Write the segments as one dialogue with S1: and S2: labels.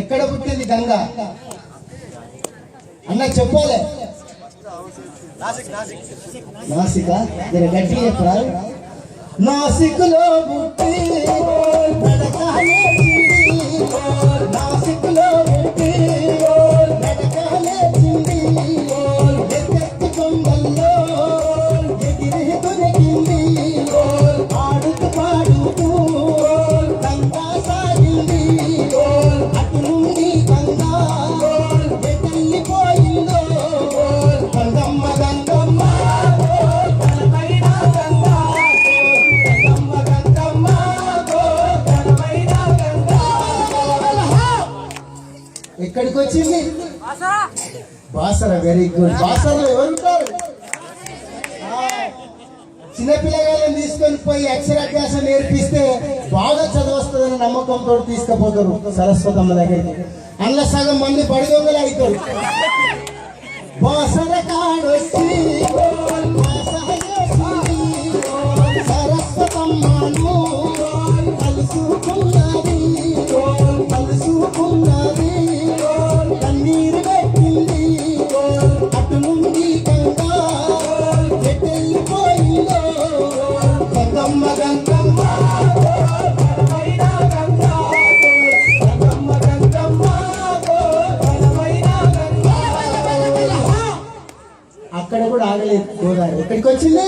S1: ఎక్కడ పుట్టింది గంగ? అన్న చెప్పాలి. నాసిక? నేను గట్టిగా చెప్పరా? నాసిక్లో పుట్టి ఎక్కడికి వచ్చింది? బాసర వెరీ గుడ్ బాసరలో ఎవరుంటారు? చిన్నపిల్లగాళ్ళని తీసుకొని పోయి అక్షరాభ్యాసం నేర్పిస్తే బాగా చదవస్తుందని నమ్మకంతో తీసుకుపోతారు సరస్వతమ్మ దగ్గరికి. అందులో సగం మంది బడిదొంగలు అవుతారు. బాసర కాడొచ్చి ఆగలేదు ఇక్కడికి వచ్చింది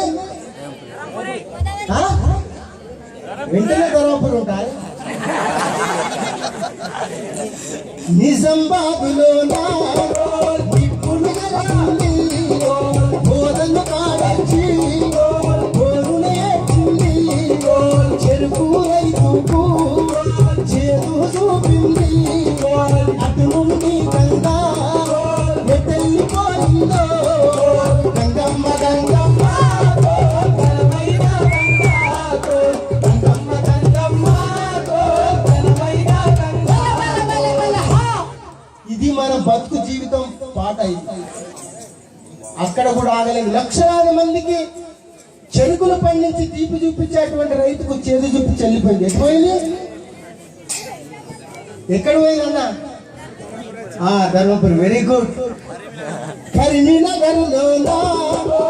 S1: వెంటనే ధర్మపురం ఉంటాయి నిజామాబాదులో నిపుణుల అక్కడ కూడా ఆగలేని లక్షలాది మందికి చెరుకులు పండించి తీపి చూపించేటువంటి రైతుకు చేదు చూపి చెల్లిపోయింది. ఎక్కడ పోయింది? ఎక్కడ పోయిందన్న? ఆ ధర్మపురి. వెరీ గుడ్ కరీంనగర్లో ధర్మపురిలో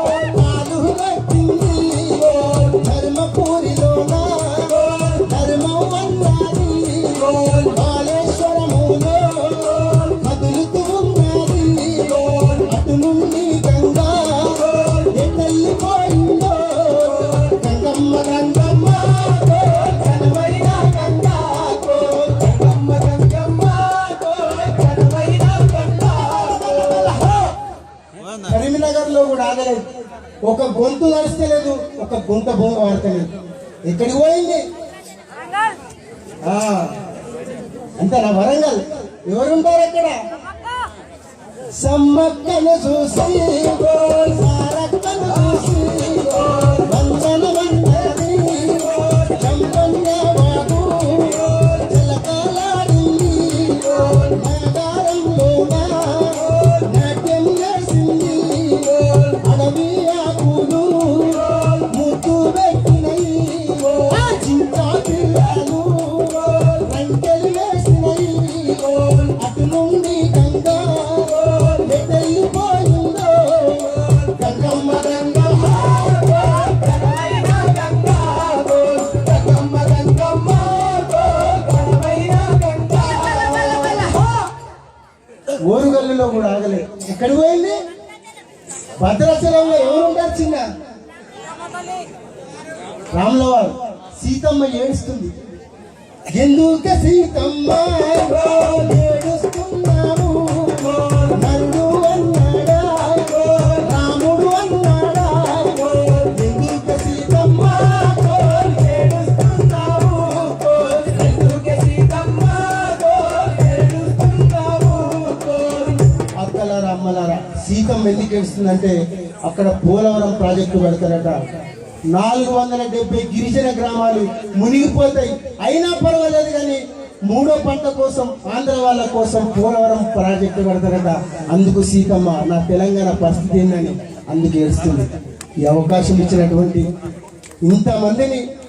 S1: ఒక గొంతు నడుస్తలేదు ఒక గుంట భూమి వాడతలేదు. ఎక్కడికి పోయింది? అంతేనా వరంగల్. ఎవరుంటారు అక్కడ? సమ్మక్కను చూసి సారక్కను చూసి కూడా ఆగలే. ఎక్కడ పోయింది? భద్రాచలంలో ఎవరుంటారు చిన్న? రాముల వారు సీతమ్మ ఏడుస్తుంది. ఎందుక సీతమ్మ ఏడుస్తున్నావు అక్కలారా ఎందుకు ఏడుస్తుందంటే అక్కడ పోలవరం ప్రాజెక్టు పెడతారట. నాలుగు వందల డెబ్బై గిరిజన గ్రామాలు మునిగిపోతాయి. అయినా పర్వాలేదు కానీ మూడో పంట కోసం ఆంధ్ర వాళ్ళ కోసం పోలవరం ప్రాజెక్టు పెడతారట. అందుకు సీతమ్మ నా తెలంగాణ పరిస్థితి ఏందని అందుకు ఏడుస్తుంది ఈ అవకాశం ఇచ్చినటువంటి ఇంతమందిని